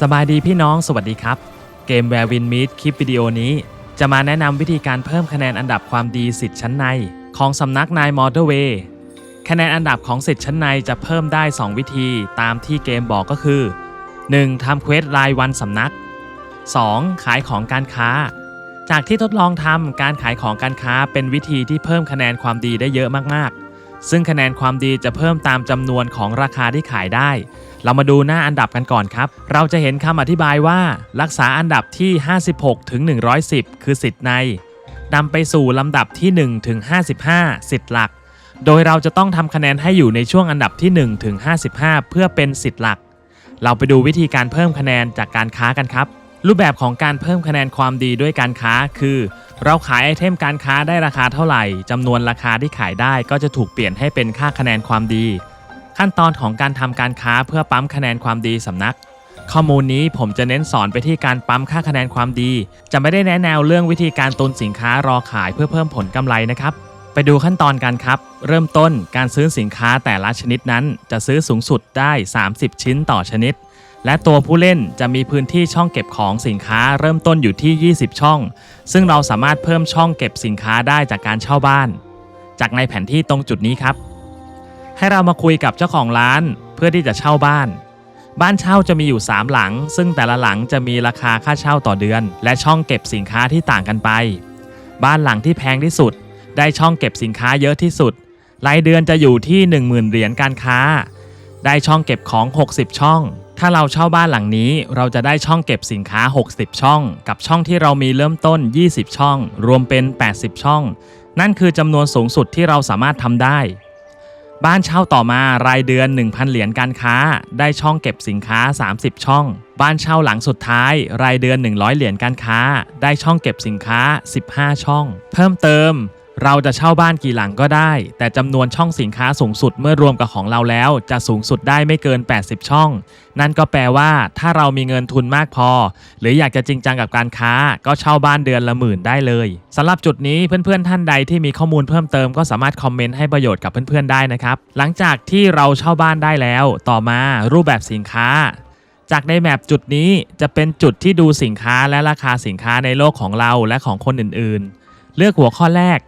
สบายดีพี่น้องสวัสดีครับ เกม Where Win Meet คลิปวิดีโอนี้ จะมาแนะนำวิธีการเพิ่มคะแนนอันดับความดีสิทธิ์ชั้นใน ของสำนักนายมอเตอร์เวย์คะแนนอันดับของสิทธิ์ชั้นในจะเพิ่มได้ 2 วิธีตามที่เกมบอกก็คือ 1. ทำเควสรายวันสำนัก 2. ขายของการค้า จากที่ทดลองทำการขายของการค้าเป็นวิธีที่เพิ่มคะแนนความดีได้เยอะมากๆ ซึ่งคะแนนความดีจะเพิ่มตามจำนวนของราคาที่ขายได้ เรามาดูหน้าอันดับกันก่อนครับ เราจะเห็นคำอธิบายว่า รักษาอันดับที่ 56 ถึง 110 คือสิทธิ์ในนำไปสู่ลำดับที่1ถึง55 สิทธิ์หลัก โดยเราจะต้องทำคะแนนให้อยู่ในช่วงอันดับที่1ถึง55 เพื่อเป็นสิทธิ์หลัก เราไปดูวิธีการเพิ่มคะแนนจากการค้ากันครับ รูปแบบของการเพิ่มคะแนนความดีด้วยการค้าคือ เราขายไอเทมการค้าได้ราคาเท่าไหร่จำนวนราคาที่ขายได้ก็จะถูกเปลี่ยนให้เป็นค่าคะแนนความดี ขั้นตอนของการทำการค้าเพื่อปั๊มคะแนนความดีสำนัก ข้อมูลนี้ผมจะเน้นสอนไปที่การปั๊มค่าคะแนนความดี จะไม่ได้แนะแนวเรื่องวิธีการตุนสินค้ารอขายเพื่อเพิ่มผลกำไรนะครับ ไปดูขั้นตอนกันครับ เริ่มต้นการซื้อสินค้าแต่ละชนิดนั้น จะซื้อสูงสุดได้ 30 ชิ้นต่อชนิด และตัวผู้เล่นจะมีพื้นที่ช่องเก็บของสินค้าเริ่มต้นอยู่ที่ 20 ช่อง ซึ่งเราสามารถเพิ่มช่องเก็บสินค้าได้จากการเช่าบ้าน จากในแผนที่ตรงจุดนี้ครับ ให้เรามาคุยกับเจ้าของร้านเพื่อที่จะเช่าบ้าน บ้านเช่าจะมีอยู่ 3 หลัง ซึ่งแต่ละหลังจะมีราคาค่าเช่าต่อเดือน และช่องเก็บสินค้าที่ต่างกันไป บ้านหลังที่แพงที่สุด ได้ช่องเก็บสินค้าเยอะที่สุด รายเดือนจะอยู่ที่ 10,000 เหรียญการค้า ได้ช่องเก็บของ 60 ช่อง ถ้าเราเช่าบ้านหลังนี้เราจะได้ช่องเก็บสินค้า 60 ช่อง กับช่องที่เรามีเริ่มต้น 20 ช่อง รวมเป็น 80 ช่อง นั่นคือจำนวนสูงสุดที่เราสามารถทำได้ บ้านเช่าต่อมารายเดือน 1,000 เหรียญการค้า ได้ช่องเก็บสินค้า 30 ช่อง บ้านเช่าหลังสุดท้าย รายเดือน 100 เหรียญการค้า ได้ช่องเก็บสินค้า 15 ช่อง เพิ่มเติม เราจะเช่าบ้านกี่หลังก็ได้ แต่จำนวนช่องสินค้าสูงสุดเมื่อรวมกับของเราแล้ว จะสูงสุดได้ไม่เกิน 80 ช่อง นั่นก็แปลว่า ถ้าเรามีเงินทุนมากพอ หรืออยากจะจริงจังกับการค้า ก็เช่าบ้านเดือนละหมื่นได้เลยสำหรับจุดนี้เพื่อนๆท่านใดที่มีข้อมูลเพิ่มเติมก็สามารถคอมเมนต์ให้ประโยชน์กับเพื่อนๆได้นะครับหลังจากที่เราเช่าบ้านได้แล้ว ต่อมารูปแบบสินค้าจากในแมปจุดนี้จะเป็นจุดที่ดูสินค้าและราคาสินค้าในโลกของเราและของคนอื่นๆ เลือกหัวข้อแรก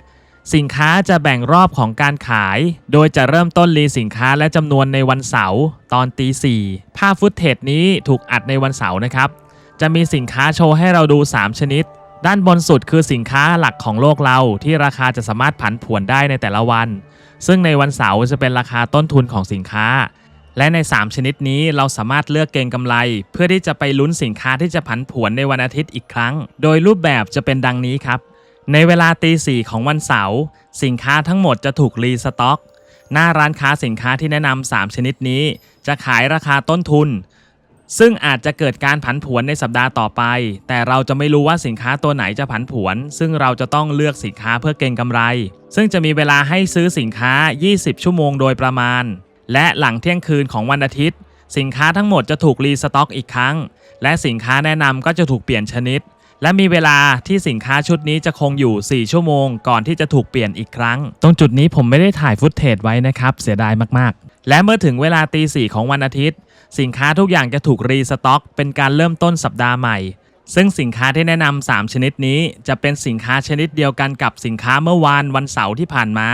สินค้าจะแบ่งรอบของการขาย โดยจะเริ่มต้นรีสินค้าและจำนวนในวันเสาร์ตอนตีสี่ภาพฟุตเทจนี้ถูกอัดในวันเสาร์นะครับ จะมีสินค้าโชว์ให้เราดู 3 ชนิด ด้านบนสุดคือสินค้าหลักของโลกเราที่ราคาจะสามารถผันผวนได้ในแต่ละวัน ซึ่งในวันเสาร์จะเป็นราคาต้นทุนของสินค้า และใน 3 ชนิดนี้เราสามารถเลือกเก็งกำไร เพื่อที่จะไปลุ้นสินค้าที่จะผันผวนในวันอาทิตย์อีกครั้ง โดยรูปแบบจะเป็นดังนี้ครับ ในเวลาตีสี่ของวันเสาร์สินค้าทั้งหมดจะถูกรีสต็อก หน้าร้านค้าสินค้าที่แนะนำ3ชนิดนี้ จะขายราคาต้นทุน ซึ่งอาจจะเกิดการผันผวนในสัปดาห์ต่อไป แต่เราจะไม่รู้ว่าสินค้าตัวไหนจะผันผวน ซึ่งเราจะต้องเลือกสินค้าเพื่อเก็งกำไร ซึ่งจะมีเวลาให้ซื้อสินค้า 20 ชั่วโมงโดยประมาณ และหลังเที่ยงคืนของวันอาทิตย์ สินค้าทั้งหมดจะถูกรีสต็อกอีกครั้ง และสินค้าแนะนำก็จะถูกเปลี่ยนชนิด และมีเวลาที่สินค้าชุดนี้จะคงอยู่ 4 ชั่วโมง ก่อนที่จะถูกเปลี่ยนอีกครั้ง ตรงจุดนี้ผมไม่ได้ถ่ายฟุตเทจไว้นะครับ เสียดายมากๆ และเมื่อถึงเวลาตีสี่ของวันอาทิตย์ สินค้าทุกอย่างจะถูกรีสต็อก เป็นการเริ่มต้นสัปดาห์ใหม่ ซึ่งสินค้าที่แนะนำ3ชนิดนี้ จะเป็นสินค้าชนิดเดียวกันกับสินค้าเมื่อวานวันเสาร์ที่ผ่านมา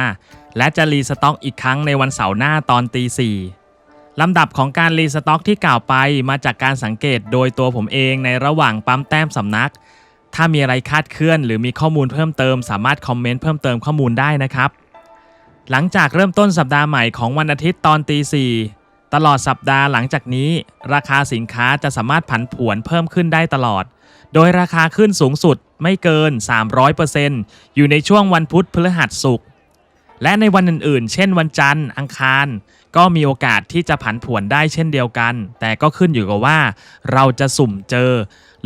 และจะรีสต็อกอีกครั้งในวันเสาร์หน้าตอนตีสี่ลำดับของการรีสต็อกที่กล่าวไปมาจากการสังเกตโดยตัวผมเองในระหว่างปั๊มแต้มสำนัก ถ้ามีอะไรคาดเคลื่อน หรือมีข้อมูลเพิ่มเติม สามารถคอมเมนต์เพิ่มเติมข้อมูลได้นะครับ หลังจากเริ่มต้นสัปดาห์ใหม่ของวันอาทิตย์ตอนตีสี่ตลอดสัปดาห์หลังจากนี้ ราคาสินค้าจะสามารถผันผวนเพิ่มขึ้นได้ตลอด โดยราคาขึ้นสูงสุดไม่เกิน 300%อยู่ในช่วงวันพุธพฤหัสศุกร์ และในวันอื่นๆ เช่นวันจันทร์ อังคาร ก็มีโอกาสที่จะผันผวนได้เช่นเดียวกัน แต่ก็ขึ้นอยู่กับว่า เราจะสุ่มเจอ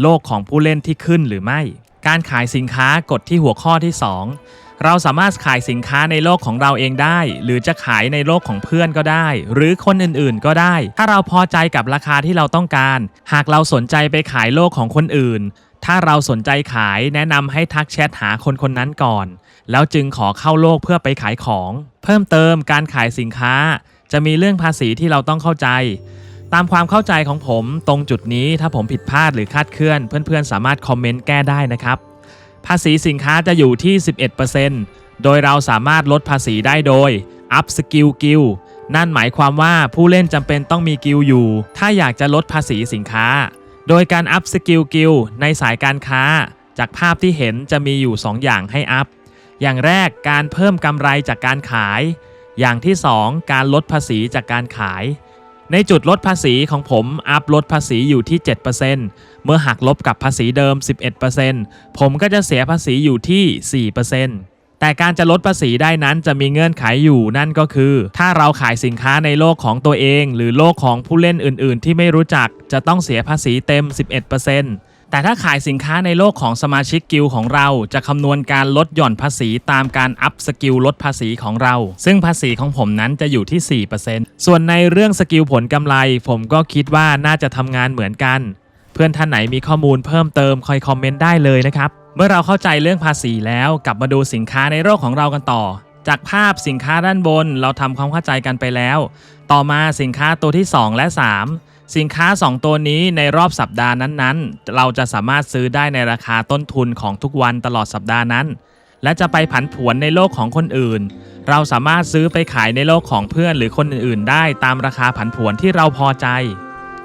โลกของผู้เล่นที่ขึ้นหรือไม่ การขายสินค้ากดที่หัวข้อที่ 2 เราสามารถขายสินค้าในโลกของเราเองได้ หรือจะขายในโลกของเพื่อนก็ได้ หรือคนอื่นๆก็ได้ ถ้าเราพอใจกับราคาที่เราต้องการ หากเราสนใจไปขายโลกของคนอื่น ถ้าเราสนใจขายแนะนำให้ทักแชทหาคนคนนั้นก่อน แล้วจึงขอเข้าโลกเพื่อไปขายของ เพิ่มเติมการขายสินค้า จะมีเรื่องภาษีที่เราต้องเข้าใจ ตามความเข้าใจของผมตรงจุดนี้ถ้าผมผิดพลาดหรือคาดเคลื่อน เพื่อนๆ สามารถคอมเมนต์แก้ได้นะครับ ภาษีสินค้าจะอยู่ที่ 11%โดยเราสามารถลดภาษีได้โดย up skill guild นั่นหมายความว่าผู้เล่นจำเป็นต้องมีกิลอยู่ ถ้าอยากจะลดภาษีสินค้า โดยการ up skill guild ในสายการค้า จากภาพที่เห็นจะมีอยู่ 2 อย่างให้อัพ อย่างแรกการเพิ่มกำไรจากการขาย อย่างที่ 2 การลดภาษีจากการขาย ในจุดลดภาษีของผมอัพลดภาษีอยู่ที่ 7%เมื่อหักลบกับภาษีเดิม 11%ผมก็จะเสียภาษีอยู่ที่ 4%แต่การจะลดภาษีได้นั้นจะมีเงื่อนไขอยู่นั่นก็คือ ถ้าเราขายสินค้าในโลกของตัวเอง หรือโลกของผู้เล่นอื่น ๆ ที่ไม่รู้จักจะต้องเสียภาษีเต็ม 11% แต่ถ้าขายสินค้าในโลกของสมาชิกกิลของเรา จะคำนวณการลดหย่อนภาษีตามการอัพสกิลลดภาษีของเรา ซึ่งภาษีของผมนั้นจะอยู่ที่ 4%ส่วนในเรื่องสกิลผลกำไร ผมก็คิดว่าน่าจะทำงานเหมือนกัน เพื่อนท่านไหนมีข้อมูลเพิ่มเติมคอยคอมเมนต์ได้เลยนะครับ เมื่อเราเข้าใจเรื่องภาษีแล้วกลับมาดูสินค้าในโลกของเรากันต่อ จากภาพสินค้าด้านบนเราทำความเข้าใจกันไปแล้ว ต่อมาสินค้าตัวที่ 2 และ 3 สินค้า 2 ตัวนี้ในรอบสัปดาห์นั้นๆ เราจะสามารถซื้อได้ในราคาต้นทุนของทุกวันตลอดสัปดาห์นั้น และจะไปผันผวนในโลกของคนอื่น เราสามารถซื้อไปขายในโลกของเพื่อนหรือคนอื่นๆ ได้ตามราคาผันผวนที่เราพอใจ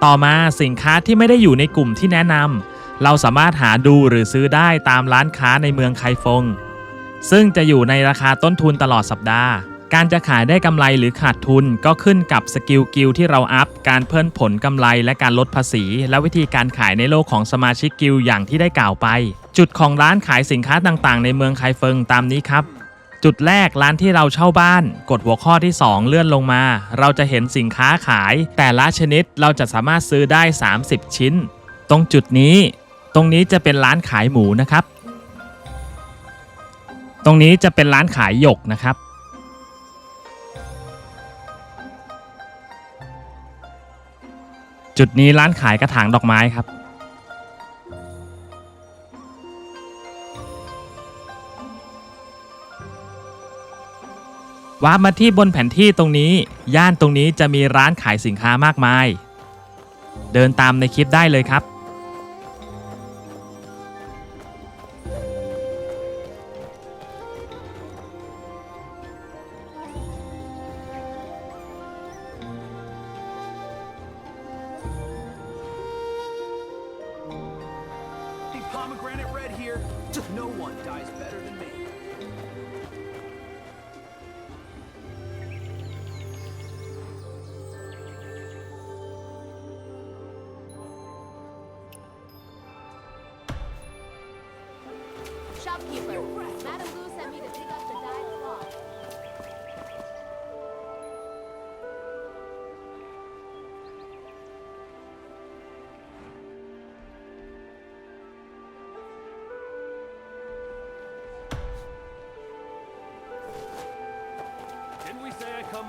ต่อมาสินค้าที่ไม่ได้อยู่ในกลุ่มที่แนะนำเราสามารถหาดูหรือซื้อได้ตามร้านค้าในเมืองไคฟง ซึ่งจะอยู่ในราคาต้นทุนตลอดสัปดาห์ การจะขายได้กำไรหรือขาดทุนก็ขึ้นกับสกิลกิลที่เราอัพ การเพิ่มผลกำไรและการลดภาษี และวิธีการขายในโลกของสมาชิกกิลอย่างที่ได้กล่าวไป จุดของร้านขายสินค้าต่างๆ ในเมืองไคเฟิงตามนี้ครับ จุดแรกร้านที่เราเช่าบ้าน กดหัวข้อที่ 2 เลื่อนลงมา เราจะเห็นสินค้าขาย แต่ละชนิดเราจะสามารถซื้อได้ 30 ชิ้น ตรงจุดนี้ ตรงนี้จะเป็นร้านขายหมูนะครับ ตรงนี้จะเป็นร้านขายหยกนะครับ จุดนี้ร้านขายกระถางดอกไม้ครับวามาที่บนแผนที่ตรงนี้ ย่านตรงนี้จะมีร้านขายสินค้ามากมาย เดินตามในคลิปได้เลยครับ pomegranate red here. Just no one dies better than me.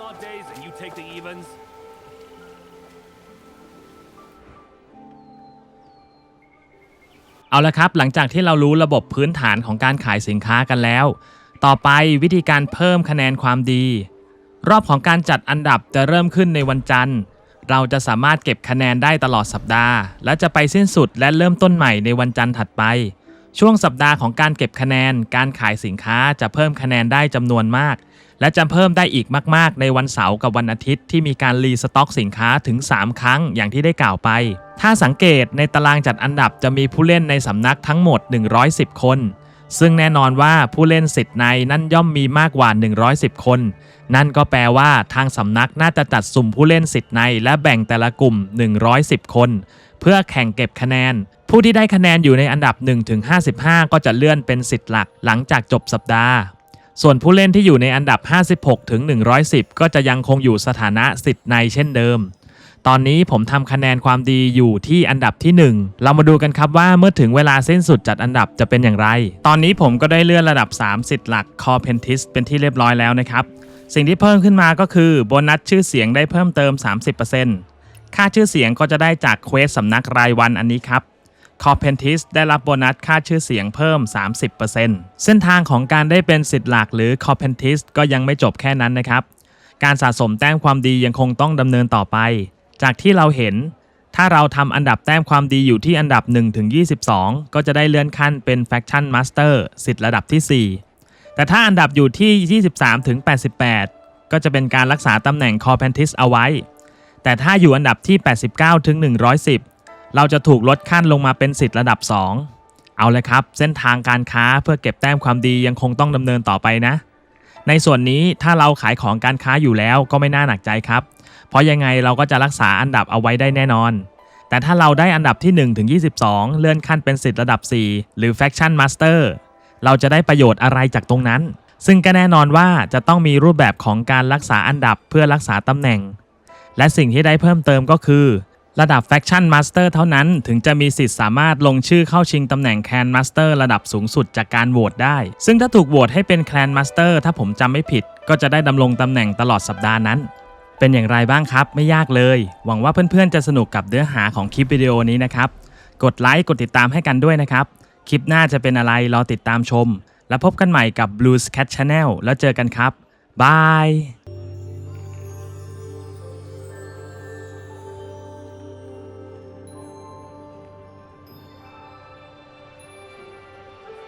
Say I come on days and you take the evens? เอาละครับ หลังจากที่เรารู้ระบบพื้นฐานของการขายสินค้ากันแล้ว ต่อไปวิธีการเพิ่มคะแนนความดี รอบของการจัดอันดับจะเริ่มขึ้นในวันจันทร์ เราจะสามารถเก็บคะแนนได้ตลอดสัปดาห์ และจะไปสิ้นสุดและเริ่มต้นใหม่ในวันจันทร์ถัดไป ช่วงสัปดาห์ของการเก็บคะแนน การขายสินค้าจะเพิ่มคะแนนได้จำนวนมาก และจะเพิ่มได้อีกมาก ๆ ในวันเสาร์กับวันอาทิตย์ที่มีการรีสต็อกสินค้าถึง 3 ครั้งอย่างที่ได้กล่าวไป ถ้าสังเกตในตารางจัดอันดับจะมีผู้เล่นในสำนักทั้งหมด 110 คน ซึ่งแน่นอนว่าผู้เล่นสิทธิ์ในนั่นย่อมมีมากกว่า 110 คน นั่นก็แปลว่าทางสำนักน่าจะจัดสุ่มผู้เล่นสิทธิ์ในและแบ่งแต่ละกลุ่ม 110 คน เพื่อแข่งเก็บคะแนน ผู้ที่ได้คะแนนอยู่ในอันดับ 1-55 ก็จะเลื่อนเป็นสิทธิ์หลักหลังจากจบสัปดาห์ส่วนผู้เล่นที่อยู่ในอันดับ 56 ถึง 110 ก็จะยังคงอยู่สถานะสิทธิ์ในเช่นเดิม ตอนนี้ผมทำคะแนนความดีอยู่ที่อันดับที่ 1 เรามาดูกันครับว่าเมื่อถึงเวลาสิ้นสุดจัดอันดับจะเป็นอย่างไร ตอนนี้ผมก็ได้เลื่อนระดับ 3 สิทธิ์หลัก c o r p e n t i s เป็นที่เรียบร้อยแล้วนะครับ สิ่งที่เพิ่มขึ้นมาก็คือโบนัสชื่อเสียงได้เพิ่มเติม 30% ค่าชื่อเสียงก็จะได้จากเควสสำนักรายวันอันนี้ครับคอเพนทิสได้รับโบนัสค่าชื่อเสียงเพิ่ม 30%เส้นทางของการได้เป็นสิทธิ์หลักหรือคอเพนทิสก็ยังไม่จบแค่นั้นนะครับ การสะสมแต้มความดียังคงต้องดำเนินต่อไป จากที่เราเห็น ถ้าเราทำอันดับแต้มความดีอยู่ที่อันดับ1ถึง22 ก็จะได้เลื่อนขั้นเป็น Faction Master สิทธิ์ระดับที่ 4 แต่ถ้าอันดับอยู่ที่ 23ถึง88 ก็จะเป็นการรักษาตำแหน่ง c o r p e n t i s เอาไว้ แต่ถ้าอยู่อันดับที่ 89 ถึง 110 เราจะถูกลดขั้นลงมาเป็นสิทธิ์ระดับ 2 เอาเลยครับ เส้นทางการค้าเพื่อเก็บแต้มความดียังคงต้องดำเนินต่อไปนะ ในส่วนนี้ถ้าเราขายของการค้าอยู่แล้วก็ไม่น่าหนักใจครับ เพราะยังไงเราก็จะรักษาอันดับเอาไว้ได้แน่นอน แต่ถ้าเราได้อันดับที่ 1 ถึง 22 เลื่อนขั้นเป็นสิทธิ์ระดับ 4 หรือ Faction Master เราจะได้ประโยชน์อะไรจากตรงนั้น ซึ่งก็แน่นอนว่าจะต้องมีรูปแบบของการรักษาอันดับเพื่อรักษาตำแหน่ง และสิ่งที่ได้เพิ่มเติมก็คือ ระดับ Faction Master เท่านั้นถึงจะมีสิทธิ์สามารถลงชื่อเข้าชิงตำแหน่ง Clan Master ระดับสูงสุดจากการโหวตได้ ซึ่งถ้าถูกโหวตให้เป็น Clan Master ถ้าผมจำไม่ผิด ก็จะได้ดำรงตำแหน่งตลอดสัปดาห์นั้น เป็นอย่างไรบ้างครับ ไม่ยากเลย หวังว่าเพื่อนๆจะสนุกกับเนื้อหาของคลิปวิดีโอนี้นะครับกดไลค์กดติดตามให้กันด้วยนะครับ คลิปหน้าจะเป็นอะไรรอติดตามชม แล้วพบกันใหม่กับ Blues Cat Channel แล้วเจอกันครับบาย